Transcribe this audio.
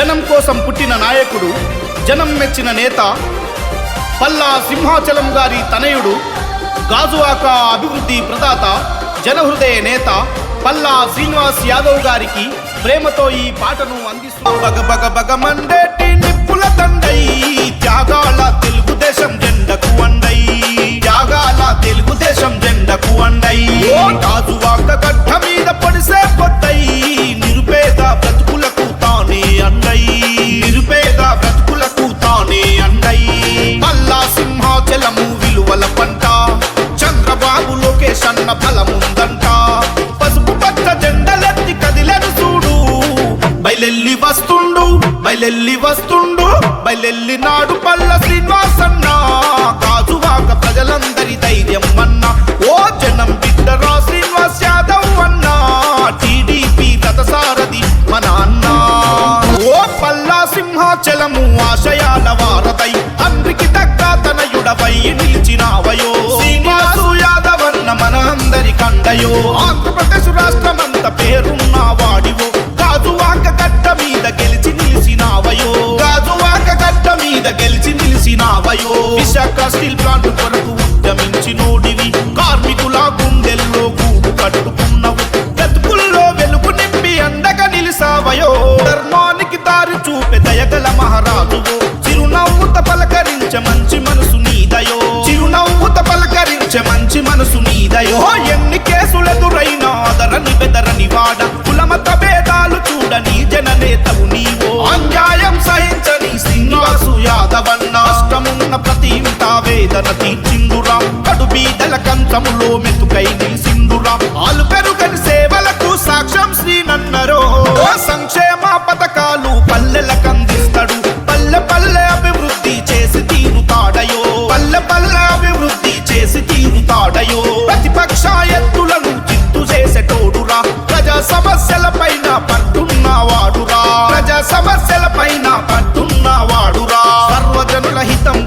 జనం కోసం పుట్టిన నాయకుడు జనం మెచ్చిన నేత పల్లా సింహాచలం గారి తనయుడు గాజువాక అభివృద్ధి ప్రదాత జనహృదయ నేత పల్లా శ్రీనివాస్ యాదవ్ గారికి ప్రేమతో ఈ పాటను అందిస్తూ బగ బగ బగ మండేటి బయలెల్లి వస్తుండు బయలెల్లి వస్తుండు బయలెల్లి నాడు పల్ల శ్రీనివాసన్న. కాజువాక ప్రజలందరి ధైర్యం అన్న. ఓ జనం బిడ్డరా శ్రీనివాస్ యాదవ్ అన్న. టీడీపీ రథసారథి మన అన్న. ఓ పల్లా సింహాచలము ఆశయాల వారదై తండ్రికి తగ్గ తనయుడవై నిలిచినావయో శ్రీనివాసు యాదవ్ అన్న మన అందరి కండయో. ఆంధ్రప్రదేశ్ రాష్ట్రం నిలిచినావయో విశాఖ స్టీల్ ప్లాంట్ కొరకు వేదన తీర్చిందురా కడు బీదల కంతములో మెతుకై నిలిసిందురా ఆలు పెరుగని సేవలకు సాక్ష్యం శ్రీ నన్నరో సంక్షేమ పథకాలు పల్లెలకు అందిస్తాడు. పల్లె పల్లె అభివృద్ధి చేసి తీరుతాడయో. పల్లె పల్లె అభివృద్ధి చేసి తీరుతాడయో. ప్రతిపక్ష ఎత్తులను చిత్తు చేసేటోడురా. ప్రజా సమస్యల పైన పట్టున్నవాడురా ప్రజా సమస్యల పైన పట్టున్నవాడురా సర్వజనుల హితం